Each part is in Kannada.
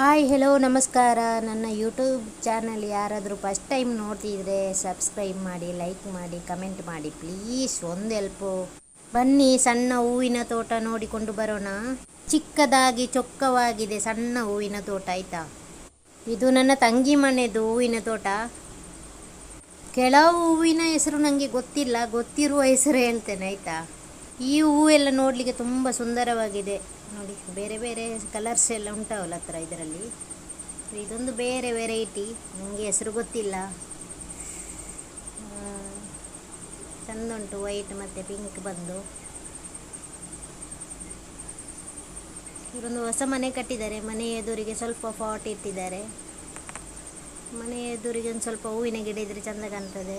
ಹಾಯ್ ಹೆಲೋ ನಮಸ್ಕಾರ. ನನ್ನ ಯೂಟ್ಯೂಬ್ ಚಾನಲ್ ಯಾರಾದರೂ ಫಸ್ಟ್ ಟೈಮ್ ನೋಡ್ತಿದ್ರೆ ಸಬ್ಸ್ಕ್ರೈಬ್ ಮಾಡಿ ಲೈಕ್ ಮಾಡಿ ಕಮೆಂಟ್ ಮಾಡಿ. ಪ್ಲೀಸ್ ಒಂದು ಹೆಲ್ಪು ಬನ್ನಿ, ಸಣ್ಣ ಹೂವಿನ ತೋಟ ನೋಡಿಕೊಂಡು ಬರೋಣ. ಚಿಕ್ಕದಾಗಿ, ಚೊಕ್ಕವಾಗಿದೆ, ಸಣ್ಣ ಹೂವಿನ ತೋಟ, ಆಯಿತಾ? ಇದು ನನ್ನ ತಂಗಿ ಮನೆದು ಹೂವಿನ ತೋಟ. ಕೆಲವು ಹೂವಿನ ಹೆಸರು ನನಗೆ ಗೊತ್ತಿಲ್ಲ, ಗೊತ್ತಿರುವ ಹೆಸರು ಹೇಳ್ತೇನೆ, ಆಯಿತಾ? ಈ ಹೂವೆಲ್ಲ ನೋಡಲಿಕ್ಕೆ ತುಂಬ ಸುಂದರವಾಗಿದೆ. ನೋಡಿ, ಬೇರೆ ಬೇರೆ ಕಲರ್ಸ್ ಎಲ್ಲ ಉಂಟಾವಲ್ಲ ಹತ್ರ ಇದರಲ್ಲಿ. ಇದೊಂದು ಬೇರೆ ವೆರೈಟಿ ನನಗೆ ಹೆಸರು ಗೊತ್ತಿಲ್ಲ. ಚೆಂದ ಉಂಟು ವೈಟ್ ಮತ್ತು ಪಿಂಕ್ ಬಂದು. ಇವರೊಂದು ಹೊಸ ಮನೆ ಕಟ್ಟಿದ್ದಾರೆ. ಮನೆ ಎದುರಿಗೆ ಸ್ವಲ್ಪ ಪಾಟ್ ಇಟ್ಟಿದ್ದಾರೆ. ಮನೆ ಎದುರಿಗೆ ಒಂದು ಸ್ವಲ್ಪ ಹೂವಿನ ಗಿಡ ಇದ್ರೆ ಚಂದ ಕಾಣ್ತದೆ.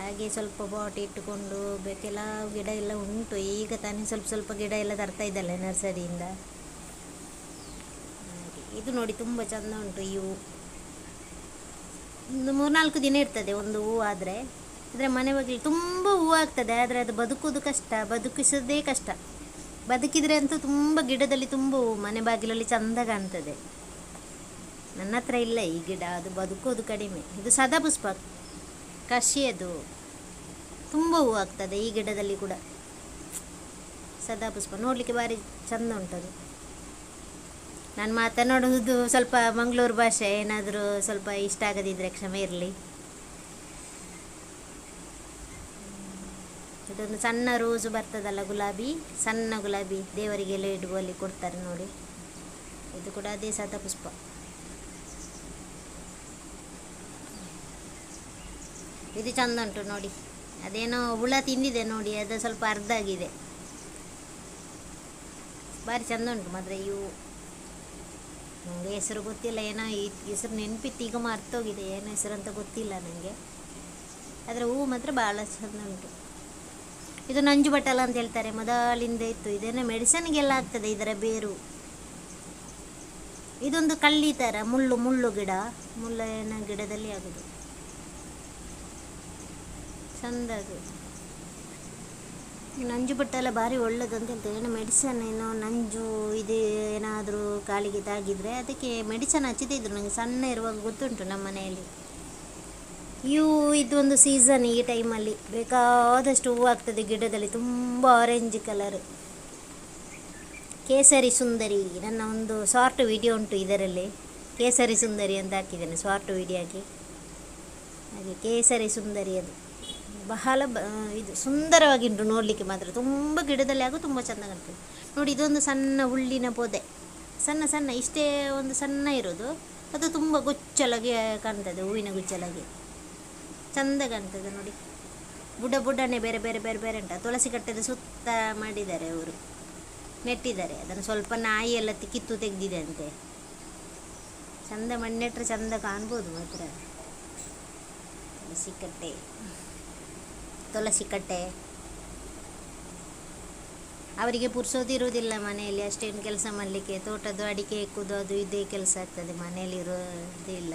ಹಾಗೆ ಸ್ವಲ್ಪ ಬಾಟ್ ಇಟ್ಟುಕೊಂಡು ಕೆಲವು ಗಿಡ ಎಲ್ಲ ಉಂಟು. ಈಗ ತಾನೇ ಸ್ವಲ್ಪ ಸ್ವಲ್ಪ ಗಿಡ ಎಲ್ಲ ತರ್ತಾ ಇದ್ದಲ್ಲ ನರ್ಸರಿಯಿಂದ. ಇದು. ನೋಡಿ ತುಂಬ ಚಂದ ಉಂಟು ಈ ಹೂ. ಒಂದು ಮೂರ್ನಾಲ್ಕು ದಿನ ಇರ್ತದೆ ಒಂದು ಹೂವು ಆದರೆ. ಅಂದರೆ ಮನೆ ಬಗ್ಗೆ ತುಂಬ ಹೂವು ಆಗ್ತದೆ, ಆದರೆ ಅದು ಬದುಕೋದು ಕಷ್ಟ. ಬದುಕಿಸೋದೇ ಕಷ್ಟ. ಬದುಕಿದ್ರೆ ಅಂತೂ ತುಂಬ ಗಿಡದಲ್ಲಿ ತುಂಬ ಹೂವು ಮನೆ ಬಾಗಿಲಲ್ಲಿ ಚಂದ ಕಾಣ್ತದೆ. ನನ್ನ ಹತ್ರ ಇಲ್ಲ ಈ ಗಿಡ, ಅದು ಬದುಕೋದು ಕಡಿಮೆ. ಇದು ಸದಾ ಅದು ತುಂಬ ಹೂ ಆಗ್ತದೆ ಈ ಗಿಡದಲ್ಲಿ ಕೂಡ. ಸದಾಪುಷ್ಪ ನೋಡಲಿಕ್ಕೆ ಭಾರಿ ಚಂದ ಉಂಟದು. ನಾನು ಮಾತನಾಡುವುದು ಸ್ವಲ್ಪ ಮಂಗಳೂರು ಭಾಷೆ. ಏನಾದರೂ ಸ್ವಲ್ಪ ಇಷ್ಟ ಆಗದಿದ್ದರೆ ಕ್ಷಮೆ ಇರಲಿ. ಇದೊಂದು ಸಣ್ಣ ರೋಸು ಬರ್ತದಲ್ಲ ಗುಲಾಬಿ? ಸಣ್ಣ ಗುಲಾಬಿ ದೇವರಿಗೆಲ್ಲ ಇಡುವಲ್ಲಿ ಕೊಡ್ತಾರೆ ನೋಡಿ. ಇದು ಕೂಡ ಅದೇ ಸದಾ ಇದು ಚಂದ ಉಂಟು ನೋಡಿ. ಅದೇನೋ ಹುಳ ತಿಂದಿದೆ ನೋಡಿ, ಅದು ಸ್ವಲ್ಪ ಅರ್ಧ ಆಗಿದೆ ಭಾರಿ ಚಂದ ಉಂಟು ಮಾತ್ರ ಇವು ನನಗೆ ಹೆಸರು ಗೊತ್ತಿಲ್ಲ, ಏನೋ ಈ ಹೆಸರು ನೆನಪಿತ್ತು, ಈಗ ಮರ್ತೋಗಿದೆ. ಏನೋ ಹೆಸರು ಅಂತ ಗೊತ್ತಿಲ್ಲ ನನಗೆ ಆದರೆ ಹೂವು ಮಾತ್ರ ಭಾಳ ಚಂದ ಉಂಟು. ಇದು ನಂಜು ಬಟ್ಟಲ ಅಂತ ಹೇಳ್ತಾರೆ, ಮೊದಲಿಂದ ಇತ್ತು. ಇದೇನೋ ಮೆಡಿಸನ್ಗೆಲ್ಲ ಆಗ್ತದೆ, ಇದರ ಬೇರು. ಇದೊಂದು ಕಳ್ಳಿ ಥರ ಮುಳ್ಳು ಮುಳ್ಳು ಗಿಡ. ಮುಳ್ಳಿನ ಗಿಡದಲ್ಲಿ ಆಗೋದು. ಚಂದ ಅದು ಈ ನಂಜು ಬಟ್ಟೆಲ್ಲ ಭಾರಿ ಒಳ್ಳೇದು ಅಂತ ಹೇಳ್ತಾರೆ ಏನೋ ಮೆಡಿಸನ್ ಏನೋ ನಂಜು ಇದು ಏನಾದರೂ ಕಾಲಿಗೆ ತಾಗಿದರೆ ಅದಕ್ಕೆ ಮೆಡಿಸನ್ ಹಚ್ಚಿದ್ರು ನನಗೆ ಸಣ್ಣ ಇರುವಾಗ ಗೊತ್ತುಂಟು ನಮ್ಮ ಮನೆಯಲ್ಲಿ. ಇವು ಇದೊಂದು ಸೀಸನ್ ಈ ಟೈಮಲ್ಲಿ ಬೇಕಾದಷ್ಟು ಹೂವು ಆಗ್ತದೆ ಗಿಡದಲ್ಲಿ, ತುಂಬ ಆರೆಂಜ್ ಕಲರ್ ಕೇಸರಿ ಸುಂದರಿ, ನನ್ನ ಒಂದು ಶಾರ್ಟ್ ವಿಡಿಯೋ ಉಂಟು ಇದರಲ್ಲಿ. ಕೇಸರಿ ಸುಂದರಿ ಅಂತ ಹಾಕಿದ್ದೇನೆ ಶಾರ್ಟ್ ವಿಡಿಯೋ ಹಾಗೆ ಕೇಸರಿ ಸುಂದರಿ ಅದು. ಬಹಳ ಬ ಇದು ಸುಂದರವಾಗಿ ಉಂಟು ನೋಡಲಿಕ್ಕೆ ಮಾತ್ರ. ತುಂಬ ಗಿಡದಲ್ಲಿ ಆಗು ತುಂಬ ಚೆಂದ ಕಾಣ್ತದೆ. ನೋಡಿ, ಇದೊಂದು ಸಣ್ಣ ಹುಲ್ಲಿನ ಪೊದೆ. ಸಣ್ಣ ಸಣ್ಣ, ಇಷ್ಟೇ ಒಂದು ಸಣ್ಣ ಇರೋದು. ಅದು ತುಂಬ ಗುಚ್ಚಲಾಗಿ ಕಾಣ್ತದೆ, ಹೂವಿನ ಗುಚ್ಚಲಾಗಿ. ಚಂದ ಕಾಣ್ತದೆ ನೋಡಿ. ಬುಡ ಬುಡನೆ ಬೇರೆ ಬೇರೆ ಬೇರೆ ಬೇರೆ ಉಂಟು. ತುಳಸಿ ಕಟ್ಟದ ಸುತ್ತ ಮಾಡಿದ್ದಾರೆ ಅವರು. ನೆಟ್ಟಿದ್ದಾರೆ. ಅದನ್ನು ಸ್ವಲ್ಪ ನಾಯಿ ಎಲ್ಲ ಕಿತ್ತು ತೆಗೆದಿದೆ ಅಂತೆ. ಚಂದ ಮಣ್ಣೆಟ್ರೆ ಚಂದ ಕಾಣ್ಬೋದು ಮಾತ್ರ. ತುಳಸಿ ಕಟ್ಟೆ. ತುಳಸಿ ಕಟ್ಟೆ ಅವರಿಗೆ ಪುರ್ಸೋದಿರುವುದಿಲ್ಲ ಮನೆಯಲ್ಲಿ, ಅಷ್ಟೇನು ಕೆಲಸ ಮಾಡಲಿಕ್ಕೆ. ತೋಟದ್ದು ಅಡಿಕೆ ಎಕ್ಕುದು ಅದು ಇದೇ ಕೆಲಸ ಆಗ್ತದೆ, ಮನೆಯಲ್ಲಿ ಇರೋದಿಲ್ಲ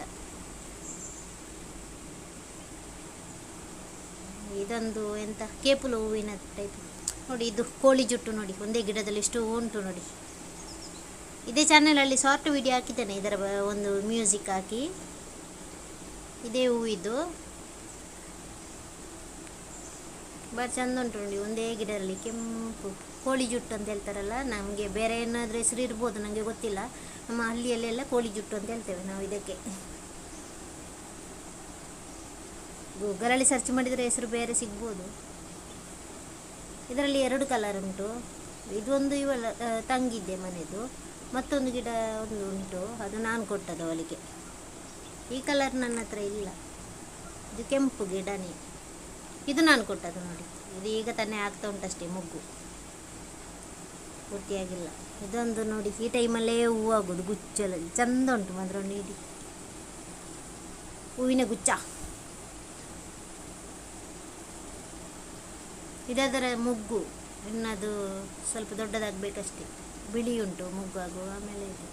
ಇದೊಂದು ಎಂತ, ಕೇಪುಲು ಹೂವಿನ ಟೈಪ್ ನೋಡಿ, ಇದು ಕೋಳಿ ಜುಟ್ಟು ನೋಡಿ, ಒಂದೇ ಗಿಡದಲ್ಲಿ ಎಷ್ಟು ಉಂಟು ನೋಡಿ. ಇದೇ ಚಾನಲಲ್ಲಿ ಶಾರ್ಟ್ ವಿಡಿಯೋ ಹಾಕಿದ್ದೇನೆ, ಇದರ ಒಂದು ಮ್ಯೂಸಿಕ್ ಹಾಕಿ. ಇದೇ ಹೂವಿದ್ದು. ಭಾಳ ಚಂದ ಉಂಟು ನೋಡಿ, ಒಂದೇ ಗಿಡದಲ್ಲಿ ಕೆಂಪು, ಕೋಳಿ ಜುಟ್ಟು ಅಂತ ಹೇಳ್ತಾರಲ್ಲ, ನಮಗೆ ಬೇರೆ ಏನಾದರೂ ಹೆಸರು ಇರ್ಬೋದು ನನಗೆ ಗೊತ್ತಿಲ್ಲ. ನಮ್ಮ ಹಳ್ಳಿಯಲ್ಲೆಲ್ಲ ಕೋಳಿ ಜುಟ್ಟು ಅಂತ ಹೇಳ್ತೇವೆ ನಾವು ಇದಕ್ಕೆ. ಗೂಗಲಲ್ಲಿ ಸರ್ಚ್ ಮಾಡಿದರೆ ಹೆಸರು ಬೇರೆ ಸಿಗ್ಬೋದು. ಇದರಲ್ಲಿ ಎರಡು ಕಲರ್ ಉಂಟು. ಇದೊಂದು ಇವಳ ತಂಗಿದ್ದೆ ಮನೆಯದು ಮತ್ತೊಂದು ಗಿಡ ಒಂದು ಉಂಟು, ಅದು ನಾನು ಕೊಟ್ಟದ್ದು ಅವಳಿಗೆ. ಈ ಕಲರ್ ನನ್ನ ಹತ್ರ ಇಲ್ಲ. ಇದು ಕೆಂಪು ಗಿಡನೇ. ಇದು ನಾನು ಕೊಟ್ಟದ್ದು ನೋಡಿ. ಇದು ಈಗ ತಾನೇ ಆಗ್ತಾ ಉಂಟಷ್ಟೇ ಮೊಗ್ಗು. ಪೂರ್ತಿಯಾಗಿಲ್ಲ. ಇದೊಂದು ನೋಡಿ, ಈ ಟೈಮಲ್ಲೇ ಹೂವು ಆಗೋದು, ಗುಚ್ಚಲಲ್ಲಿ. ಚಂದ ಉಂಟು ಮಾತ್ರ ನೀಡಿ ಹೂವಿನ ಗುಚ್ಚ. ಇದದರ ಮೊಗ್ಗು. ಇನ್ನದು ಸ್ವಲ್ಪ ದೊಡ್ಡದಾಗಬೇಕಷ್ಟೇ. ಬಿಳಿ ಉಂಟು ಮೊಗ್ಗು ಆಗುವ ಆಮೇಲೆ ಇದು.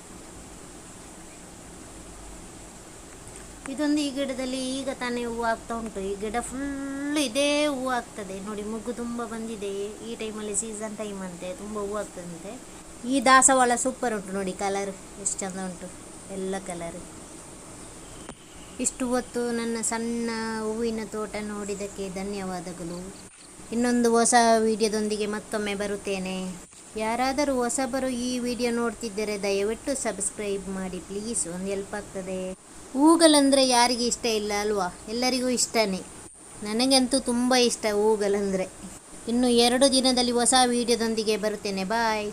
ಇದೊಂದು ಈ ಗಿಡದಲ್ಲಿ ಈಗ ತಾನೇ ಹೂವು ಆಗ್ತಾ ಉಂಟು. ಈ ಗಿಡ ಫುಲ್ ಇದೇ ಹೂವು ಆಗ್ತದೆ. ನೋಡಿ, ಮುಗ್ಗು ತುಂಬ ಬಂದಿದೆ. ಈ ಟೈಮಲ್ಲಿ ಸೀಸನ್ ಟೈಮ್ ಅಂತೆ, ತುಂಬ ಹೂವು ಆಗ್ತದಂತೆ. ಈ ದಾಸವಾಳ ಸೂಪರ್ ಉಂಟು ನೋಡಿ ಕಲರ್ ಎಷ್ಟು ಚಂದ ಉಂಟು. ಎಲ್ಲ ಕಲರ್ ಇಷ್ಟು ಹೊತ್ತು ನನ್ನ ಸಣ್ಣ ಹೂವಿನ ತೋಟ ನೋಡಿದ್ದಕ್ಕೆ ಧನ್ಯವಾದಗಳು. ಇನ್ನೊಂದು ಹೊಸ ವಿಡಿಯೋದೊಂದಿಗೆ ಮತ್ತೊಮ್ಮೆ ಬರುತ್ತೇನೆ. ಯಾರಾದರೂ ಹೊಸಬರು ಈ ವಿಡಿಯೋ ನೋಡ್ತಿದ್ದರೆ ದಯವಿಟ್ಟು ಸಬ್ಸ್ಕ್ರೈಬ್ ಮಾಡಿ, ಪ್ಲೀಸ್. ಒಂದು ಹೆಲ್ಪ್ ಆಗ್ತದೆ. ಹೂಗಳಂದರೆ ಯಾರಿಗೆ ಇಷ್ಟ ಇಲ್ಲ ಅಲ್ವಾ? ಎಲ್ಲರಿಗೂ ಇಷ್ಟನೇ. ನನಗಂತೂ ತುಂಬ ಇಷ್ಟ ಹೂಗಳಂದರೆ ಇನ್ನು ಎರಡು ದಿನದಲ್ಲಿ ಹೊಸ ವಿಡಿಯೋದೊಂದಿಗೆ ಬರುತ್ತೇನೆ. ಬಾಯ್.